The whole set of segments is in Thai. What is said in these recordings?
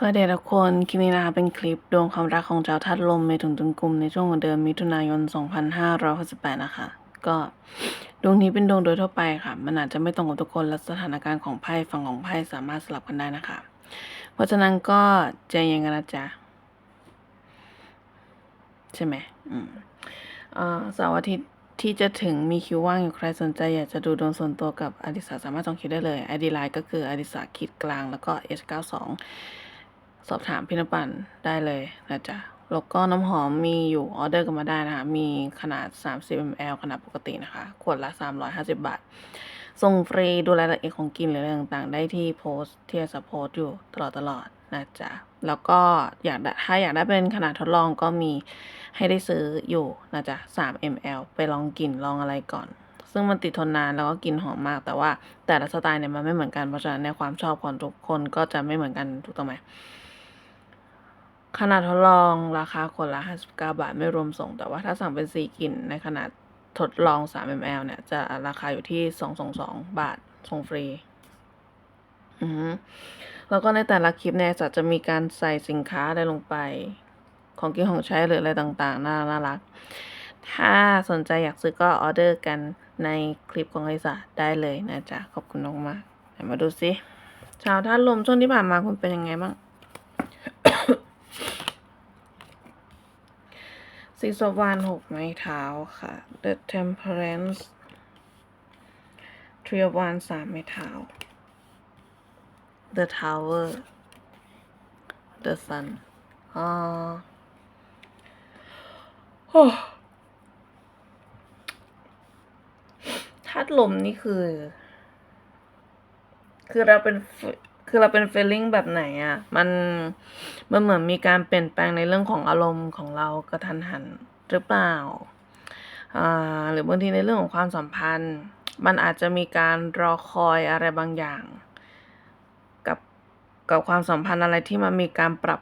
สวัสดีทุกคนคลิปนี้นะคะเป็นคลิปดวงความรักของเจ้าธาตุลมเมถุนตุลกุมในช่วงของเดือนมิถุนายน 2568 นะคะ ก็ดวงนี้เป็นดวงโดยทั่วไปค่ะ มันอาจจะไม่ตรงกับทุกคนและสถานการณ์ของไพ่ฝั่งของไพ่สามารถสลับกันได้นะคะ เพราะฉะนั้นก็ใจเย็นกันนะจ๊ะ ใช่ไหมอืมอ่าเสาร์อาทิตย์ที่จะถึงมีคิวว่างอยู่ใครสนใจอยากจะดูดวงส่วนตัวกับอดิสาสามารถจองคิวได้เลย ID ไลน์ก็คืออดิสาคิดกลางแล้วก็ H92 สอบถามพี่นปันได้เลยนะจ๊ะ แล้วก็น้ำหอมมีอยู่ออเดอร์กันมาได้นะคะ มีขนาด 30 ml ขนาดปกตินะคะ ขวดละ 350 บาท ส่งฟรีดูรายละเอียดของกินหรืออะไรต่างๆ ได้ที่โพสต์ที่จะโพสต์อยู่ตลอดตลอดนะจ๊ะ แล้วก็อยากถ้าอยากได้เป็นขนาดทดลองก็มีให้ได้ซื้ออยู่นะจ๊ะ 3 ml ไปลองกินลองอะไรก่อน ซึ่งมันติดทนนานแล้วก็กินหอมมาก แต่ว่าแต่ละสไตล์เนี่ยมันไม่เหมือนกัน เพราะฉะนั้นในความชอบของทุกคนก็จะไม่เหมือนกันถูกต้องไหม ขนาดทดลองราคาคนละ 59 บาทไม่รวมส่ง แต่ว่าถ้าสั่งเป็นสีกลิ่นในขนาดทดลอง 3 ml เนี่ย จะราคาอยู่ที่ 222 บาท ส่งฟรี อือแล้วก็ในแต่ละคลิปเนี่ยจะจะมีการใส่สินค้าอะไรลงไป ของกินของใช้หรืออะไรต่างๆ น่าน่ารัก ถ้าสนใจอยากซื้อก็ออเดอร์กันในคลิปของลิซ่าได้เลยนะจ๊ะ ขอบคุณมากมากๆมาดูสิชาวท่านลมช่วงที่ผ่านมาคุณเป็นยังไงบ้าง ซีสวานหกไม้เท้าค่ะ The Temperance Three of Wands สามไม้เท้า The Tower The Sun อ่าโอ้ธาตุลมนี่คือ คือเราเป็น คือเราเป็น feeling แบบไหนอะมันมันเหมือนมีการเปลี่ยนแปลงในเรื่องของอารมณ์ของเรากระทันหันหรือเปล่าอ่าหรือบางทีในเรื่องของความสัมพันธ์ มันอาจจะมีการรอคอยอะไรบางอย่าง กับกับความสัมพันธ์อะไรที่มันมีการปรับ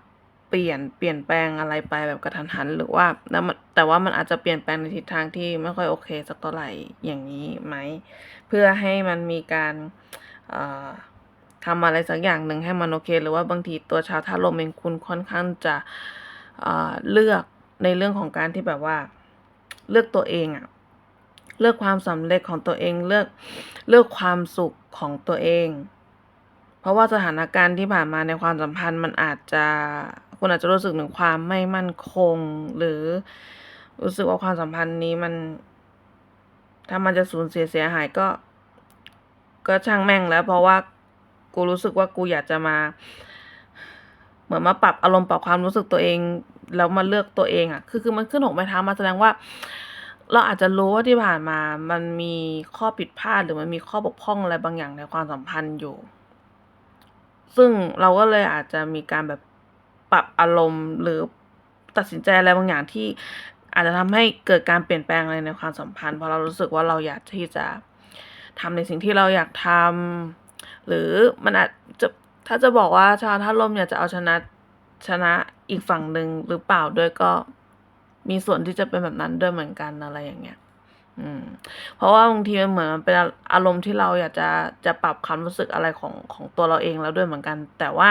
เปลี่ยนเปลี่ยนแปลงอะไรไปแบบกระทันหัน หรือว่าแล้วมันแต่ว่ามันอาจจะเปลี่ยนแปลงในทิศทางที่ไม่ค่อยโอเคสักเท่าไหร่อย่างนี้ไหม เพื่อให้มันมีการอ่อ ทำอะไรสักอย่างหนึ่งให้มันโอเค หรือว่าบางทีตัวชาวธาตุลมเองคุณค่อนข้างจะเลือกในเรื่องของการที่แบบว่า เลือกตัวเองอะเลือกความสำเร็จของตัวเองเลือกเลือกความสุขของตัวเอง เพราะว่าสถานการณ์ที่ผ่านมาในความสัมพันธ์มันอาจจะคุณอาจจะรู้สึกถึงความไม่มั่นคง หรือรู้สึกว่าความสัมพันธ์นี้มัน ถ้ามันจะสูญเสียเสียหายก็ ก็ช่างแม่งแล้วเพราะว่า กูรู้สึกว่ากูอยากจะมา เหมือนมาปรับอารมณ์ปรับความรู้สึกตัวเอง แล้วมาเลือกตัวเองอะ่ะ คือคือมันขึ้นหกไม้เท้ามาแสดงว่า เราอาจจะรู้ว่าที่ผ่านมา มันมีข้อผิดพลาดหรือมันมีข้อบกพร่องอะไรบางอย่างในความสัมพันธ์อยู่ ซึ่งเราก็เลยอาจจะมีการแบบปรับอารมณ์หรือตัดสินใจอะไรบางอย่างที่อาจจะทำให้เกิดการเปลี่ยนแปลงอะไรในความสัมพันธ์เพราะเรารู้สึกว่าเราอยากที่จะทำในสิ่งที่เราอยากทำ หรือมันอาจจะถ้าจะบอกว่าชาวท่าลมเนี่ยจะเอาชนะชนะอีกฝั่งหนึ่งหรือเปล่าด้วยก็มีส่วนที่จะเป็นแบบนั้นด้วยเหมือนกันอะไรอย่างเงี้ย อืม เพราะว่าบางทีมันเหมือนมันเป็นอารมณ์ที่เราอยากจะจะปรับความรู้สึกอะไรของของตัวเราเองแล้วด้วยเหมือนกัน แต่ว่า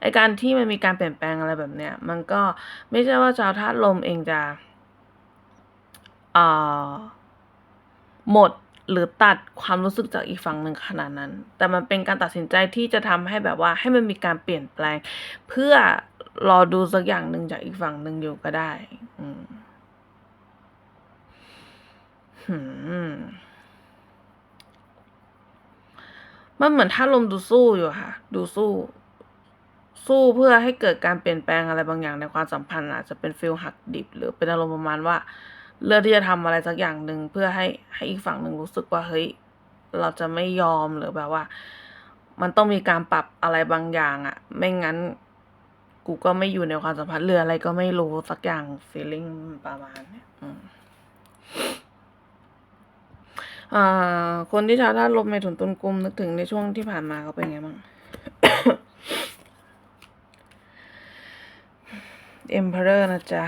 ไอการที่มันมีการเปลี่ยนแปลงอะไรแบบเนี้ย มันก็ไม่ใช่ว่าชาวธาตุลมเองจะอ่าหมด หรือตัดความรู้สึกจากอีกฝั่งหนึ่งขนาดนั้น แต่มันเป็นการตัดสินใจที่จะทำให้แบบว่าให้มันมีการเปลี่ยนแปลง เพื่อรอดูสักอย่างหนึ่งจากอีกฝั่งหนึ่งอยู่ก็ได้ อืมมันเหมือนถ้าลมดูสู้อยู่ค่ะ ดูสู้ สู้เพื่อให้เกิดการเปลี่ยนแปลงอะไรบางอย่างในความสัมพันธ์อาจจะเป็นฟิลหักดิบ หรือเป็นอารมณ์ประมาณว่า เลือกที่จะทำอะไรสักอย่างหนึ่งเพื่อให้ให้อีกฝั่งหนึ่งรู้สึกว่าเฮ้ยเราจะไม่ยอมหรือแบบว่า มันต้องมีการปรับอะไรบางอย่างอะไม่งั้นกูก็ไม่อยู่ในความสัมพันธ์เรืออะไรก็ไม่รู้สักอย่าง feeling ประมาณเนี้ยอืมอ่าคนที่ชาวธาตุลมในถุนตุนกลุ่มนึกถึงในช่วงที่ผ่านมาเขาเป็นไงบ้าง Emperor นะจ๊ะ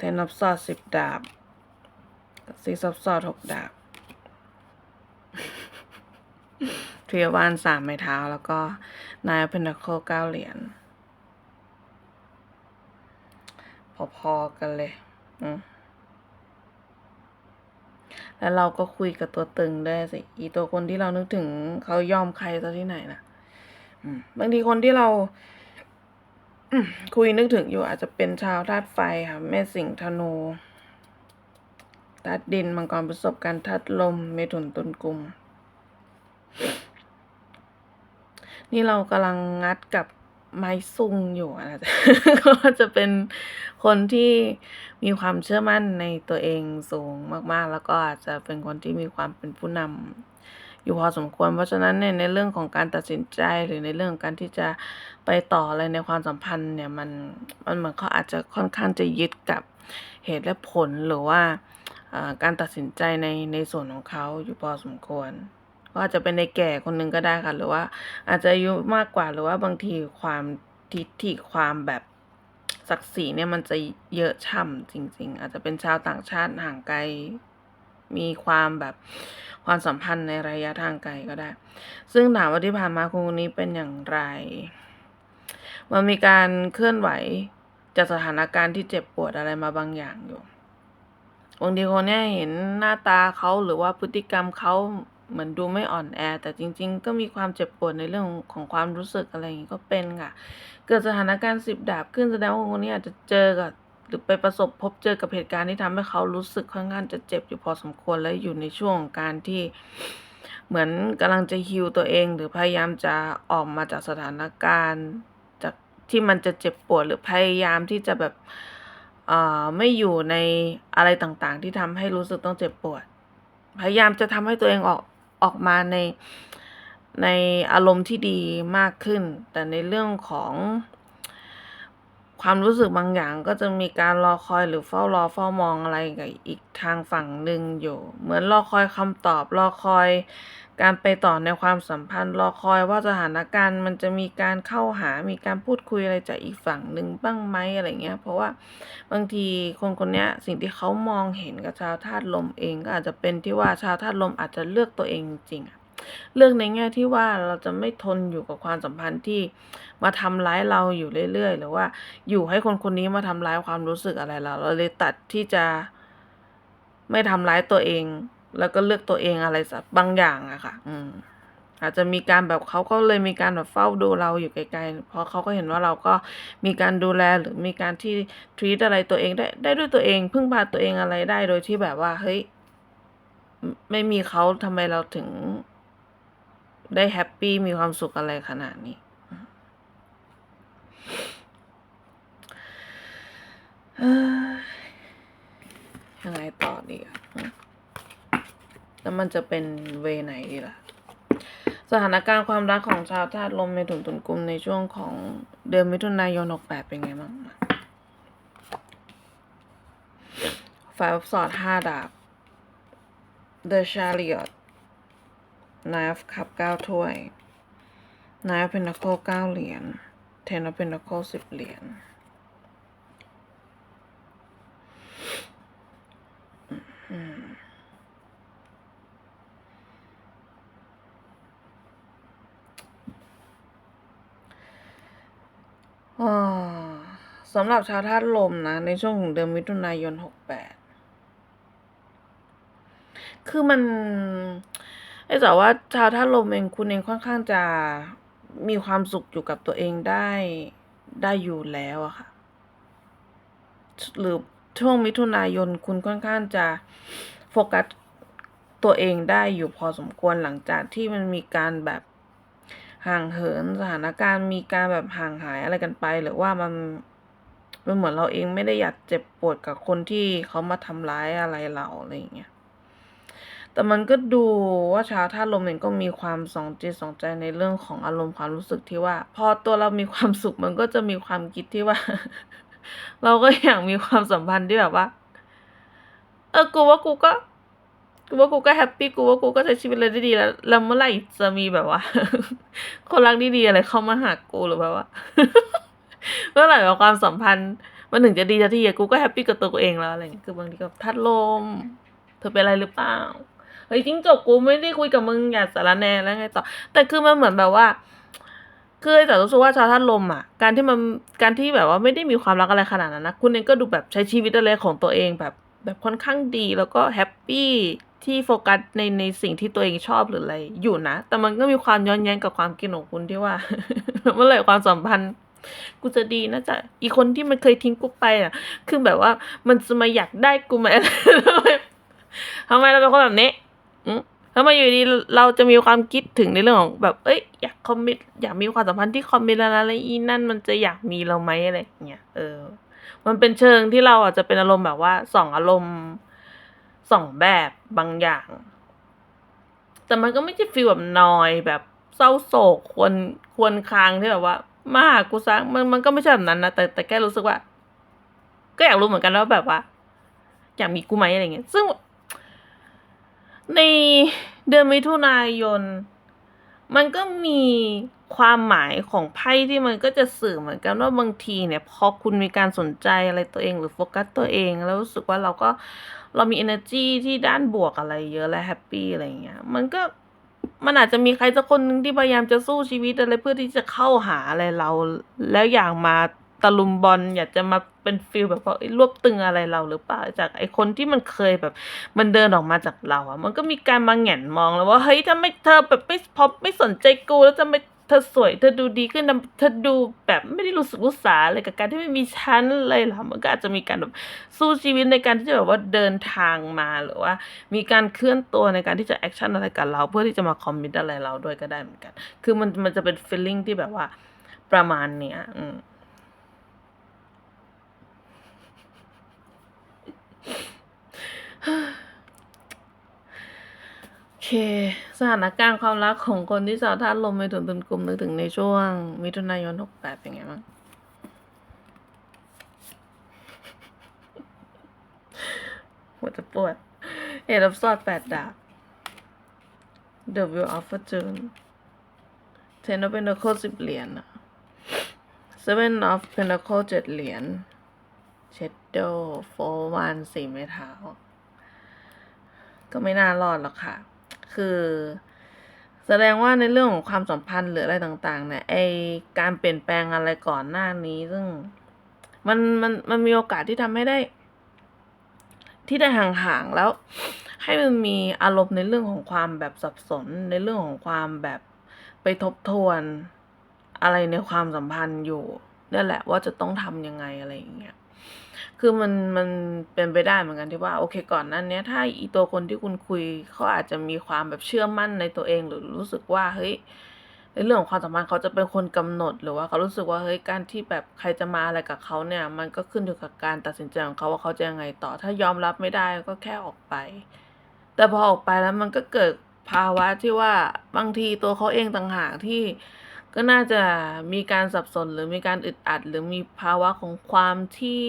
Ten of Swords สิบดาบ Six of Swords หกดาบทรีวานสามไม้เท้า แล้วก็นายเพน t ค c เก้าเหรียญพอๆกันเลยอืมแล้วเราก็คุยกับตัวตึงได้สิ อีตัวคนที่เรานึกถึงเขายอมใครซะที่ไหนนะบางทีคนที่เรา คุยนึกถึงอยู่อาจจะเป็นชาวธาตุไฟค่ะแม่สิงห์ธนูธาตุดินมังกรประสบการณ์ธาตุลมเมถุนตุลกุม นี่เรากำลังงัดกับไม้ซุงอยู่อะนะก็จะเป็นคนที่มีความเชื่อมั่นในตัวเองสูงมาก ๆ แล้วก็อาจจะเป็นคนที่มีความเป็นผู้นำ อยู่พอสมควร เพราะฉะนั้นเนี่ยในเรื่องของการตัดสินใจหรือในเรื่องของการที่จะไปต่ออะไรในความสัมพันธ์เนี่ยมันมันเหมือนเขาอาจจะค่อนข้างจะยึดกับเหตุและผลหรือว่าการตัดสินใจในในส่วนของเขาอยู่พอสมควรก็อาจจะเป็นในแก่คนหนึ่งก็ได้ค่ะหรือว่าอาจจะอายุมากกว่าหรือว่าบางทีความทิฐิความแบบศักดิ์ศรีเนี่ยมันจะเยอะช่ำจริง ๆ อาจจะเป็นชาวต่างชาติห่างไกล มีความแบบความสัมพันธ์ในระยะทางไกลก็ได้ ซึ่งถามว่าที่ผ่านมาคุณคนนี้เป็นอย่างไร มันมีการเคลื่อนไหวจากสถานการณ์ที่เจ็บปวดอะไรมาบางอย่างอยู่บางทีคนเนี้ยเห็นหน้าตาเขาหรือว่าพฤติกรรมเขาเหมือนดูไม่อ่อนแอ แต่จริง ๆ ก็มีความเจ็บปวดในเรื่องของความรู้สึกอะไรอย่างงี้ก็เป็นค่ะ เกิดสถานการณ์สิบดาบขึ้นแสดงว่าคนนี้อาจจะเจอกับ หรือไปประสบพบเจอกับเหตุการณ์ที่ทำให้เขารู้สึกค่อนข้างจะเจ็บอยู่พอสมควรและอยู่ในช่วงของการที่เหมือนกำลังจะฮีลตัวเอง หรือพยายามจะออกมาจากสถานการณ์จากที่มันจะเจ็บปวดหรือพยายามที่จะแบบอ่าไม่อยู่ในอะไรต่างๆ ที่ทำให้รู้สึกต้องเจ็บปวด พยายามจะทำให้ตัวเองออกออกมาในในอารมณ์ที่ดีมากขึ้น แต่ในเรื่องของ ความรู้สึกบางอย่างก็จะมีการรอคอยหรือเฝ้ารอเฝ้ามองอะไรกับอีกทางฝั่งหนึ่งอยู่ เหมือนรอคอยคำตอบรอคอย การไปต่อในความสัมพันธ์ รอคอยว่าสถานการณ์มันจะมีการเข้าหา มีการพูดคุยอะไรจากอีกฝั่งหนึ่งบ้างไหมอะไรเงี้ย เพราะว่าบางทีคนคนนี้สิ่งที่เขามองเห็นกับชาวธาตุลมเองก็อาจจะเป็นที่ว่าชาวธาตุลมอาจจะเลือกตัวเองจริงๆเลือกในแง่ที่ว่าเราจะไม่ทนอยู่กับความสัมพันธ์ที่ มาทำร้ายเราอยู่เรื่อยๆ หรือว่าอยู่ให้คนคนนี้มาทำร้ายความรู้สึกอะไรเราเราเลยตัดที่จะไม่ทำร้ายตัวเอง แล้วก็เลือกตัวเองอะไรสักบางอย่างอะค่ะ อืมอาจจะมีการแบบเขาก็เลยมีการแบบเฝ้าดูเราอยู่ไกลๆ เพราะเขาก็เห็นว่าเราก็มีการดูแลหรือมีการที่ท e a t อะไรตัวเองได้ได้ด้วยตัวเอง พึ่งพาตัวเองอะไรได้โดยที่แบบว่าเฮ้ยไม่มีเขาทำไมเราถึงได้แฮปปี้มีความสุขอะไรขนาดนี้ เอ้ ยังไงต่อดีอะแล้วมันจะเป็นเวไหนดีล่ะ สถานการณ์ความรักของชาวธาตุลมในถุนตุนกลุ่มในช่วงของเดือนมิถุนายน68เป็นไงบ้างฝ่ายสอดห้าดาบ The Chariot Nine of Cup เก้าถ้วย Nine Pentacle เก้าเหรียญ Ten of Pentacle สิบเหรียญ สำหรับชาวธาตุลมนะ ในช่วงของเดือนมิถุนายนหกแปดคือมันไอ้แต่ว่าชาวธาตุลมเองคุณเองค่อนข้างจะมีความสุขอยู่กับตัวเองได้ได้อยู่แล้วอะค่ะ หรือช่วงมิถุนายนคุณค่อนข้างจะโฟกัสตัวเองได้อยู่พอสมควรหลังจากที่มันมีการแบบ ห่างเหินสถานการณ์มีการแบบห่างหายอะไรกันไป หรือว่ามันมันเหมือนเราเองไม่ได้อยากเจ็บปวดกับคนที่เขามาทำร้ายอะไรเราอะไรอย่างเงี้ยแต่มันก็ดูว่าชาวธาลมเองก็มีความสองจิตสองใจในเรื่องของอารมณ์ความรู้สึกที่ว่า พอตัวเรามีความสุขมันก็จะมีความคิดที่ว่า เราก็อยากมีความสัมพันธ์ที่แบบว่า เออกูว่ากูก็กูว่ากูก็แฮปปี้กูว่ากูก็ใช้ชีวิตเลยได้ดีแล้วแล้วเมื่อไหร่จะมีแบบว่า คนรักดีๆอะไรเข้ามาหากูหรือแบบว่าเมื่อไหร่ความสัมพันธ์ มันถึงจะดีสักทีอะกูก็แฮปปี้กับตัวกูเองแล้วอะไรอย่างเงี้ยคือบางทีก็ทัดลม เธอเป็นอะไรหรือเปล่าเฮ้ยจิ้งจกกูไม่ได้คุยกับมึงอย่าสารแนแล้วไงต่อ แต่คือมันเหมือนแบบว่าคือแต่รู้สึกว่าชาวท่านลมอะ การที่มันการที่แบบว่าไม่ได้มีความรักอะไรขนาดนั้นนะคุณเองก็ดูแบบใช้ชีวิตอะไรของตัวเองแบบแบบค่อนข้างดีแล้วก็แฮปปี้ ที่โฟกัสในในสิ่งที่ตัวเองชอบหรืออะไรอยู่นะ แต่มันก็มีความย้อนแย้งกับความคิดของคุณที่ว่า เมื่อไหร่ความสัมพันธ์กูจะดีนะจ๊ะอีกคนที่มันเคยทิ้งกูไปอะ คือแบบว่ามันจะมาอยากได้กูไหมทำไมเราเป็นคนแบบนี้อืมทำไมอยู่ดีเราจะมีความคิดถึงในเรื่องของแบบ เอ้ย อยากคอมมิตอยากมีความสัมพันธ์ที่คอมมิตแล้วนะแล้วอีนั่นมันจะอยากมีเราไหมอะไรเงี้ย เออ มันเป็นเชิงที่เราอาจจะเป็นอารมณ์แบบว่าสองอารมณ์ สองแบบบางอย่าง แต่มันก็ไม่ใช่ฟีลแบบนอยแบบเศร้าโศกควรควรคางที่แบบว่า มาหากูซะมันมันก็ไม่ใช่แบบนั้นนะแต่แต่แค่รู้สึกว่า ก็อยากรู้เหมือนกันว่าแบบว่า อยากมีกูไหมอะไรเงี้ยซึ่ง ในเดือนมิถุนายน มันก็มี ความหมายของไพ่ที่มันก็จะสื่อเหมือนกันว่าบางทีเนี่ยพอคุณมีการสนใจอะไรตัวเองหรือโฟกัสตัวเองแล้วรู้สึกว่าเราก็เรามี energy ที่ด้านบวกอะไรเยอะและแฮปปี้อะไรเงี้ยมันก็มันอาจจะมีใครสักคนหนึ่งที่พยายามจะสู้ชีวิตอะไรเพื่อที่จะเข้าหาอะไรเรา แล้วอยากมาตะลุมบอลอยากจะมาเป็นฟิลแบบว่ารวบตึงอะไรเราหรือเปล่าจากไอคนที่มันเคยแบบ มันเดินออกมาจากเราอะมันก็มีการมาแหงนมองแล้วว่าเฮ้ยถ้าไม่เธอแบบไม่พอไม่สนใจกูแล้วจะไม่ เธอสวยเธอดูดีขึ้นนะเธอดูแบบไม่ได้รู้สึกรู้สาอะไรกับการที่ไม่มีฉันเลยล่ะมันก็อาจจะมีการแบบสู้ชีวิตในการที่จะแบบว่าเดินทางมาหรือว่า มีการเคลื่อนตัวในการที่จะแอคชั่นอะไรกับเรา เพื่อที่จะมาคอมมิตอะไรเราด้วยก็ได้เหมือนกัน คือมันมันจะเป็นฟีลลิ่งที่แบบว่าประมาณเนี้ยอืมโอ เค สถานการณ์ความรักของคนที่ชาวธาตุลมไปถึงตุนกลุ่มนึกถึงในช่วง มิถุนายนหกแปดเป็นไงบ้างหัวจะปวดเอ็ดอับซอดแปดดาบ The Wheel of Fortune Ten of Pentacles สิบเหรียญอะ Seven of Pentacles เจ็ดเหรียญ Shadow Four วันสี่ไม้เท้า ก็ไม่น่ารอดหรอกค่ะ คือ แสดงว่าในเรื่องของความสัมพันธ์หรืออะไรต่าง ๆ เนี่ยไอการเปลี่ยนแปลงอะไรก่อนหน้านี้ ซึ่งมันมันมันมีโอกาสที่ทำให้ได้ ที่ได้ห่างๆแล้ว ให้มันมีอารมณ์ในเรื่องของความแบบสับสน ในเรื่องของความแบบไปทบทวนอะไรในความสัมพันธ์อยู่นั่นแหละว่าจะต้องทำยังไงอะไรอย่างเงี้ย คือมันมันเป็นไปได้เหมือนกันที่ว่าโอเคก่อนนั้นเนี้ยถ้าอีตัวคนที่คุณคุยเขาอาจจะมีความแบบเชื่อมั่นในตัวเองหรือรู้สึกว่าเฮ้ยในเรื่องของความสัมพันธ์เขาจะเป็นคนกำหนดหรือว่าเขารู้สึกว่าเฮ้ยการที่แบบใครจะมาอะไรกับเขาเนี่ย มันก็ขึ้นอยู่กับการตัดสินใจของเขาว่าเขาจะยังไงต่อ ถ้ายอมรับไม่ได้ก็แค่ออกไป แต่พอออกไปแล้วมันก็เกิดภาวะที่ว่าบางทีตัวเขาเองต่างหากที่ ก็น่าจะมีการสับสนหรือมีการอึดอัด หรือมีภาวะของความที่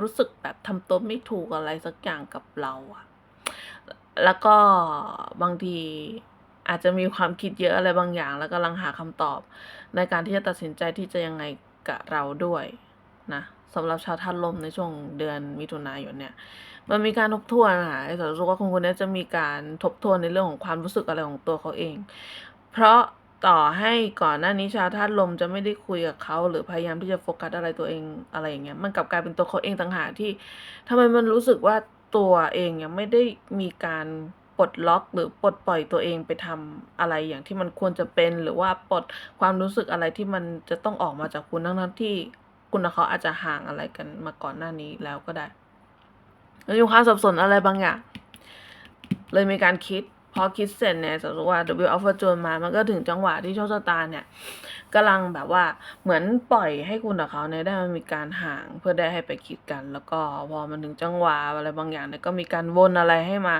รู้สึกแบบทำตัวไม่ถูกอะไรสักอย่างกับเราอะแล้วก็บางทีอาจจะมีความคิดเยอะอะไรบางอย่าง แล้วกำลังหาคำตอบ ในการที่จะตัดสินใจที่จะยังไงกับเราด้วยนะสำหรับชาวท่านลมในช่วงเดือนมิถุนายนเนี่ย มันมีการทบทวนค่ะไอ้สารรู้สึกว่าคนคนนี้จะมีการทบทวนในเรื่องของความรู้สึกอะไรของตัวเขาเอง เพราะ ต่อให้ก่อนหน้านี้ชาวธาตุลมจะไม่ได้คุยกับเขาหรือพยายามที่จะโฟกัสอะไรตัวเองอะไรอย่างเงี้ยมันกลับกลายเป็นตัวเขาเองต่างหากที่ทำไมมันรู้สึกว่าตัวเองยังไม่ได้มีการปลดล็อกหรือปลดปล่อยตัวเองไปทำอะไรอย่างที่มันควรจะเป็น หรือว่าปลดความรู้สึกอะไรที่มันจะต้องออกมาจากคุณทั้งนั้นที่คุณกับเขาอาจจะห่างอะไรกันมาก่อนหน้านี้แล้วก็ได้มันมีความสับสนอะไรบางอย่างเลยมีการคิด พอคิดเสร็จเนี่ยสมมติว่า W of Fortune มา มันก็ถึงจังหวะที่โชคชะตาเนี่ยกำลังแบบว่าเหมือนปล่อยให้คุณกับเขาเนี่ยได้มันมีการห่างเพื่อได้ให้ไปคิดกัน แล้วก็พอมันถึงจังหวะอะไรบางอย่างเนี่ยก็มีการวนอะไรให้มา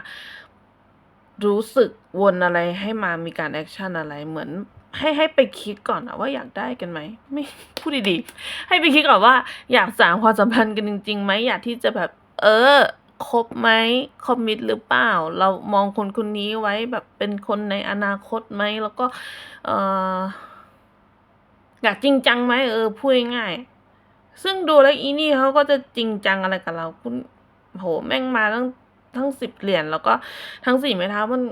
รู้สึกวนอะไรให้มามีการแอคชั่นอะไรเหมือนให้ให้ไปคิดก่อนอะว่าอยากได้กันไหมไม่พูดดีๆให้ไปคิดก่อนว่า อยากสานความสัมพันธ์กันจริงๆไหมอยากที่จะแบบ เออ คบไหมคอมมิตหรือเปล่า เรามองคนคนนี้ไว้แบบเป็นคนในอนาคตไหมแล้วก็เอออยากจริงจังไหมเออพูดง่ายซึ่งดูแล้วอีนี่เขาก็จะจริงจังอะไรกับเราคุณโหแม่งมาตั้งทั้งสิบเหรียญแล้วก็ทั้งสี่ไม้เท้ามัน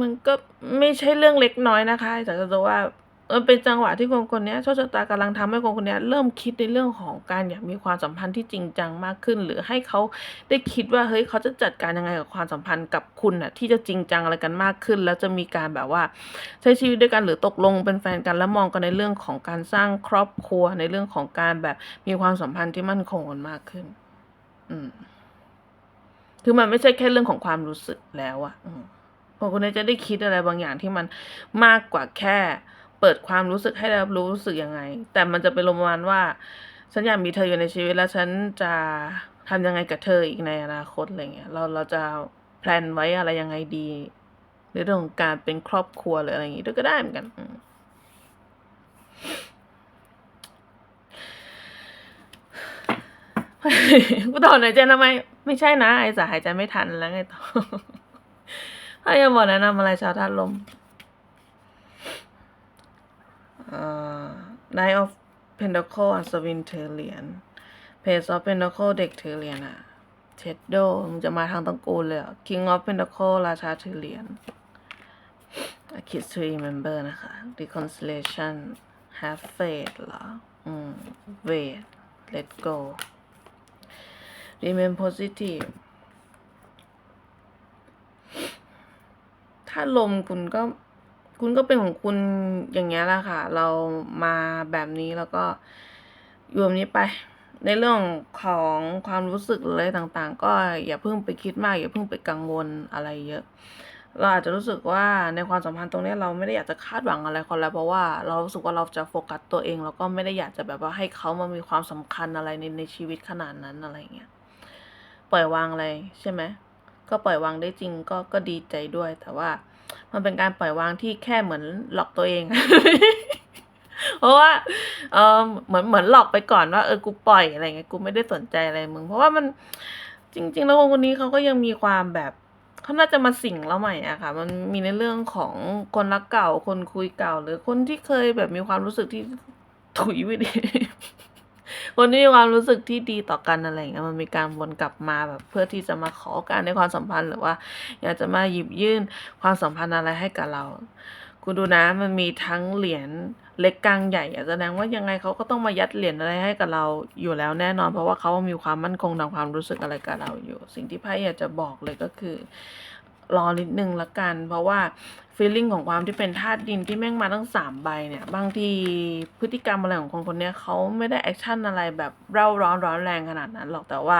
มันก็ไม่ใช่เรื่องเล็กน้อยนะคะแต่จะว่า มันเป็นจังหวะที่คนคนนี้โชคชะตากำลังทำให้คนคนนี้เริ่มคิดในเรื่องของการอยากมีความสัมพันธ์ที่จริงจังมากขึ้น หรือให้เขาได้คิดว่าเฮ้ยเขาจะจัดการยังไงกับความสัมพันธ์กับคุณน่ะที่จะจริงจังอะไรกันมากขึ้น แล้วจะมีการแบบว่า ใช้ชีวิตด้วยกันหรือตกลงเป็นแฟนกันแล้วมองกันในเรื่องของการสร้างครอบครัวในเรื่องของการแบบมีความสัมพันธ์ที่มั่นคงกันมากขึ้น อืม คือมันไม่ใช่แค่เรื่องของความรู้สึกแล้วอะคนคนนี้จะได้คิดอะไรบางอย่างที่มันมากกว่าแค่ เปิดความรู้สึกให้รับรู้รู้สึกยังไง แต่มันจะเป็นประมาณว่า ฉันอยากมีเธออยู่ในชีวิตแล้วฉันจะทำยังไงกับเธออีกในอนาคตอะไรเงี้ยเราเราจะแพลนไว้อะไรยังไงดีในเรื่องของการเป็นครอบครัวหรืออะไรอย่างงี้ด้วยก็ได้เหมือนกันกูต่อหน่อยเจทำไม ไม่ใช่นะ ไอ้สาหายใจไม่ทันแล้วไงต่อถ้ายังบอกแนะนำอะไรชาวธาตุลมอ่า Knight of Pentacle อัศวินเธอเหรียญ Page of Pentacle เด็กถือเหรียญอะเท็ดโดมึงจะมาทางตระกูลเลยเหรอ King of Pentacle ราชาถือเหรียญ A Kiss to Remember นะคะ Reconciliation Have Faith เหรอ อืม Wait Let Go Remain Positive ถ้าลมคุณก็ คุณก็เป็นของคุณอย่างเงี้ยแหละค่ะ เรามาแบบนี้แล้วก็อยู่แบบนี้ไป ในเรื่องของความรู้สึกอะไรต่างๆ ก็อย่าเพิ่งไปคิดมาก อย่าเพิ่งไปกังวลอะไรเยอะ เราอาจจะรู้สึกว่าในความสัมพันธ์ตรงนี้เราไม่ได้อยากจะคาดหวังอะไรคนแล้วเพราะว่าเรารู้สึกว่าเราจะโฟกัสตัวเอง แล้วก็ไม่ได้อยากจะแบบว่าให้เขามามีความสำคัญอะไรในในชีวิตขนาดนั้นอะไรเงี้ยปล่อยวางอะไรใช่ไหมก็ปล่อยวางได้จริงก็ก็ดีใจด้วยแต่ว่า มันเป็นการปล่อยวางที่แค่เหมือนหลอกตัวเอง เพราะว่าเออเหมือนเหมือนหลอกไปก่อนว่าเออกูปล่อยอะไรเงี้ยกูไม่ได้สนใจอะไรมึง เพราะว่ามันจริง ๆ แล้วคนคนนี้เขาก็ยังมีความแบบเขาน่าจะมาสิงเราใหม่อะค่ะ มันมีในเรื่องของคนรักเก่า คนคุยเก่า หรือคนที่เคยแบบมีความรู้สึกที่ถุยไปดิ คนที่มีความรู้สึกที่ดีต่อกันอะไรอย่างเงี้ยมันมีการวนกลับมาแบบเพื่อที่จะมาขอการในความสัมพันธ์หรือว่า อยากจะมาหยิบยื่นความสัมพันธ์อะไรให้กับเรา คุณดูนะมันมีทั้งเหรียญเล็กกลางใหญ่แสดงว่ายังไงเขาก็ต้องมายัดเหรียญอะไรให้กับเราอยู่แล้วแน่นอน เพราะว่าเขามีความมั่นคงทางความรู้สึกอะไรกับเราอยู่ สิ่งที่ไพ่อยากจะบอกเลยก็คือ รอนิดนึงละกัน เพราะว่า feeling ของความที่เป็นธาตุดินที่แม่งมาทั้งสามใบเนี่ย บางทีพฤติกรรมอะไรของคนคนนี้เขาไม่ได้แอคชั่นอะไรแบบเร่าร้อนร้อนแรงขนาดนั้นหรอกแต่ว่า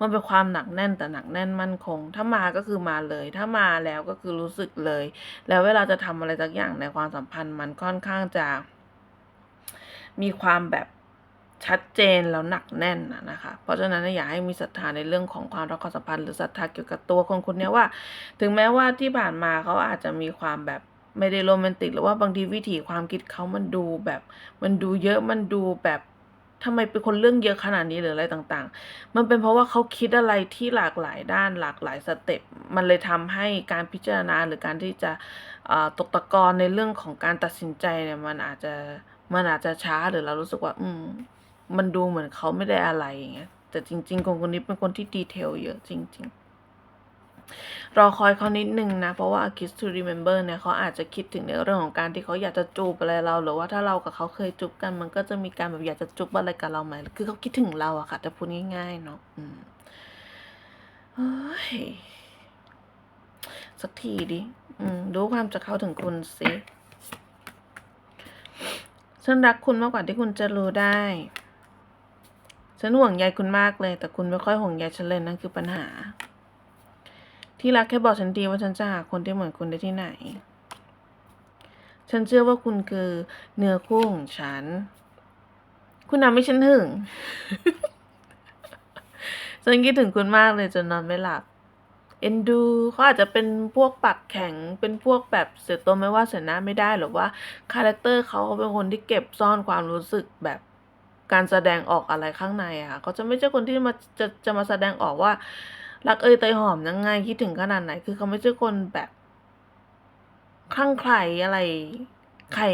มันเป็นความหนักแน่นแต่หนักแน่นมั่นคง ถ้ามาก็คือมาเลย ถ้ามาแล้วก็คือรู้สึกเลย แล้วเวลาจะทำอะไรสักอย่างในความสัมพันธ์มันค่อนข้างจะ มีความแบบ ชัดเจนแล้วหนักแน่นนะคะ เพราะฉะนั้นอยากให้มีศรัทธาในเรื่องของความรักความสัมพันธ์หรือศรัทธาเกี่ยวกับตัวคนคนนี้ว่า ถึงแม้ว่าที่ผ่านมาเขาอาจจะมีความแบบไม่ได้โรแมนติกหรือว่าบางทีวิถีความคิดเขามันดูแบบ มันดูเยอะมันดูแบบทำไมเป็นคนเรื่องเยอะขนาดนี้หรืออะไรต่างๆ มันเป็นเพราะว่าเขาคิดอะไรที่หลากหลายด้านหลากหลายสเต็ป มันเลยทำให้การพิจารณาหรือการที่จะตกตะกอนในเรื่องของการตัดสินใจเนี่ยมันอาจจะมันอาจจะช้าหรือเรารู้สึกว่า อืม มันดูเหมือนเขาไม่ได้อะไรอย่างเงี้ย แต่จริง ๆ คนคนนี้เป็นคนที่ดีเทลเยอะจริง ๆ รอคอยเขานิดนึงนะ เพราะว่า Kiss to Remember เนี่ยเขาอาจจะคิดถึงในเรื่องของการที่เขาอยากจะจูบอะไรเรา หรือว่าถ้าเรากับเขาเคยจูบกัน มันก็จะมีการแบบอยากจะจูบอะไรกับเราไหม คือเขาคิดถึงเราอะค่ะ แต่พูดง่ายๆเนาะอืมสักทีดิอืมรู้ความจะเข้าถึงคุณสิฉันรักคุณมากกว่าที่คุณจะรู้ได้ ฉันห่วงใยคุณมากเลย แต่คุณไม่ค่อยห่วงใยฉันเลยนั่นคือปัญหา ที่รักแค่บอกฉันดีว่าฉันจะหาคนที่เหมือนคุณได้ที่ไหน ฉันเชื่อว่าคุณคือเนื้อคู่ของฉัน คุณทำให้ฉันหึง ฉันคิดถึงคุณมากเลยจนนอนไม่หลับเอ็นดูเขาอาจจะเป็นพวกปากแข็งเป็นพวกแบบเสียตัวไม่ว่าเสียหน้าไม่ได้หรือว่าคาแรคเตอร์เขาเขาเป็นคนที่เก็บซ่อนความรู้สึกแบบ การแสดงออกอะไรข้างในอะค่ะเขาจะไม่ใช่คนที่มาจะจะมาแสดงออกว่า รักเอยเตยหอมยังไงคิดถึงขนาดไหน คือเขาไม่ใช่คนแบบคลั่งไคล้อะไรไข่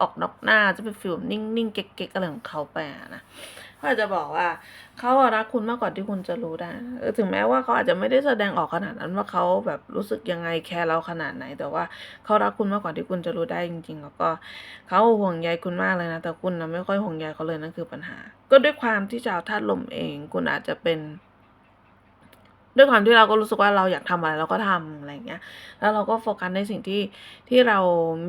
ออกนอกหน้าจะเป็นฟิลนิ่งๆเก๊กๆอะไรของเขาไปะนะ เขาอาจจะบอกว่าเขารักคุณมากกว่าที่คุณจะรู้ได้ถึงแม้ว่าเขาอาจจะไม่ได้แสดงออกขนาดนั้นว่าเขาแบบรู้สึกยังไงแคร์เราขนาดไหน แต่ว่าเขารักคุณมากกว่าที่คุณจะรู้ได้จริง ๆ แล้วก็เขาห่วงใยคุณมากเลยนะ แต่คุณนะไม่ค่อยห่วงใยเขาเลยนั่นคือปัญหา ก็ด้วยความที่ชาวธาตุลมเอง คุณอาจจะเป็น ด้วยความที่เราก็รู้สึกว่าเราอยากทำอะไรเราก็ทำอะไรอย่างเงี้ย แล้วเราก็โฟกัสในสิ่งที่ที่เรา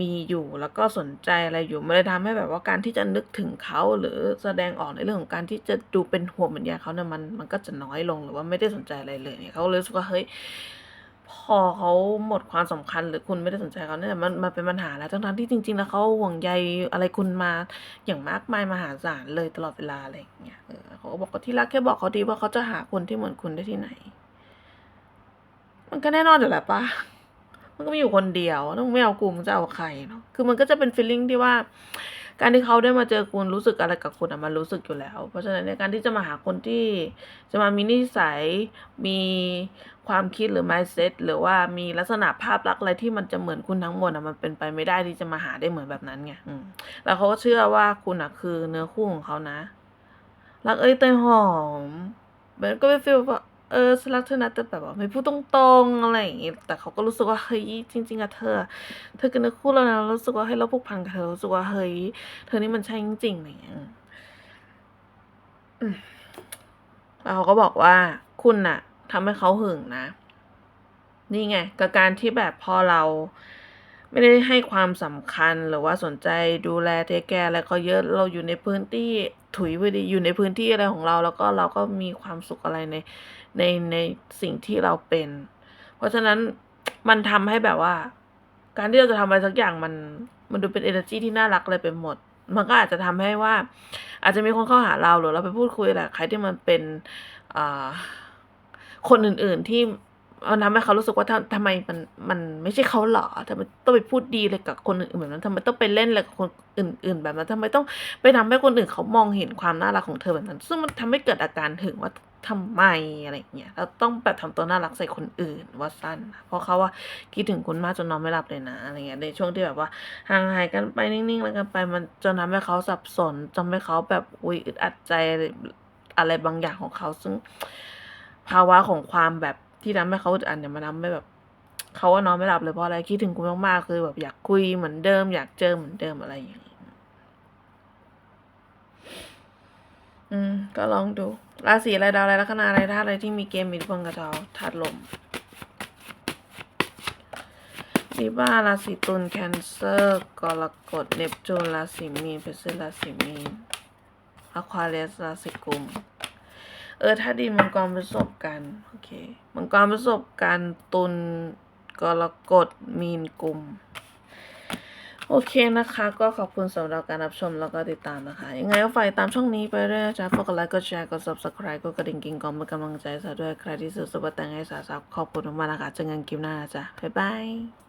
มีอยู่แล้วก็สนใจอะไรอยู่มันเลยทำให้แบบว่าการที่จะนึกถึงเขาหรือแสดงออกในเรื่องของการที่จะดูเป็นห่วงเป็นใยเขาเนี่ยมันมันก็จะน้อยลงหรือว่าไม่ได้สนใจอะไรเลยเนี่ยเขาเลยรู้สึกว่าเฮ้ยพอเขาหมดความสำคัญหรือคุณไม่ได้สนใจเขาเนี่ยมันมันเป็นปัญหาแล้วทั้งๆที่จริง ๆ แล้วเขาห่วงใยอะไรคุณมาอย่างมากมายมหาศาลเลยตลอดเวลาอะไรอย่างเงี้ยเออเขาก็บอกว่าที่รักแค่บอกเขาดีว่าเขาจะหาคนที่เหมือนคุณได้ที่ไหน มันก็แน่นอนอยู่แล้วปะมันก็มีอยู่คนเดียวต้องไม่เอากูมึงจะเอาใครเนาะ คือมันก็จะเป็นฟีลลิ่งที่ว่า การที่เขาได้มาเจอคุณรู้สึกอะไรกับคุณอะมันรู้สึกอยู่แล้ว เพราะฉะนั้นในการที่จะมาหาคนที่จะมามีนิสัย มีความคิดหรือ mindset หรือว่ามีลักษณะภาพลักษณ์อะไรที่มันจะเหมือนคุณทั้งหมดอะมันเป็นไปไม่ได้ที่จะมาหาได้เหมือนแบบนั้นไงแล้วเขาก็เชื่อว่าคุณอะคือเนื้อคู่ของเขานะ รักเอ้ยเตยหอมมันก็เป็นฟีลว่า เออฉันรักเธอนะแต่แบบว่าไม่พูดตรงๆอะไรอย่างงี้แต่เขาก็รู้สึกว่าเฮ้ยจริง ๆอะเธอ เธอคือเนื้อคู่แล้วนะรู้สึกว่าเฮ้เราผูกพันกับเธอรู้สึกว่าเฮ้ยเธอนี่มันใช่จริงๆอะไรอย่างเงี้ยแล้วเขาก็บอกว่าคุณน่ะทำให้เขาหึงนะ นี่ไงกับการที่แบบพอเรา ไม่ได้ให้ความสำคัญหรือว่าสนใจดูแลเทคแคร์อะไรเขาเยอะเราอยู่ในพื้นที่ถุยไปดีอยู่ในพื้นที่อะไรของเรา แล้วก็เราก็มีความสุขอะไรใน ในในสิ่งที่เราเป็น เพราะฉะนั้นมันทำให้แบบว่า การที่เราจะทำอะไรสักอย่างมันมันดูเป็น energy ที่น่ารักเลยไปหมด มันก็อาจจะทำให้ว่า อาจจะมีคนเข้าหาเราหรือเราไปพูดคุยแหละใครที่มันเป็นอ่าคนอื่น ๆที่มันทำให้เขารู้สึกว่าทำทำไมมันมันไม่ใช่เขาหรอทำไมต้องไปพูดดีเลยกับคนอื่นแบบนั้นทำไมต้องไปเล่นอะไรกับคนอื่น ๆ แบบนั้นทำไมต้องไปทำให้คนอื่นเขามองเห็นความน่ารักของเธอแบบนั้น ซึ่งมันทำให้เกิดอาการถึงว่า ทำไมอะไรเงี้ยแล้วต้องแบบทำตัวน่ารักใส่คนอื่นว่าสั้น เพราะเขาว่าคิดถึงคุณมากจนนอนไม่หลับเลยนะอะไรเงี้ยในช่วงที่แบบว่าห่างหายกันไปนิ่งๆแล้วกันไปมันจนทำให้เขาสับสนจนให้เขาแบบอุ้ยอึดอัดใจอะไรอะไรบางอย่างของเขาซึ่ง ภาวะของความแบบที่ทำให้เขาอึดอัดเนี่ยมันทำให้แบบเขาว่านอนไม่หลับเลยเพราะอะไรคิดถึงคุณมากๆคือแบบอยากคุยเหมือนเดิม อยากเจอเหมือนเดิมอะไรอย่างนี้อืม ก็ลองดู ราศีอะไรดาวอะไรลัคนาอะไรธาตุอะไรที่มีเกมมีอิทธิพลกับเราธาตุลมลิบ้าราศีตุลแคนเซอร์กรกฎเนปจูนราศีมีนเพชรราศีมีนอควาเรียสราศีกุม เออถ้าดินมังกรประสบกันต์โอเคมังกรประสบกันต์ตุลกรกฎมีนกุม โอเคนะคะ ก็ขอบคุณสำหรับการรับชมแล้วก็ติดตามนะคะ ยังไงก็ฝากติดตามช่องนี้ไปด้วยนะจ๊ะฝากกดไลค์กดแชร์กด subscribe กดกระดิ่งกิ่งกองเป็นกำลังใจซะด้วยใครที่ซื้อสุปเปอร์แตงให้สาวๆขอบคุณมากๆนะคะเจอกันคลิปหน้านะจ๊ะบ๊ายบาย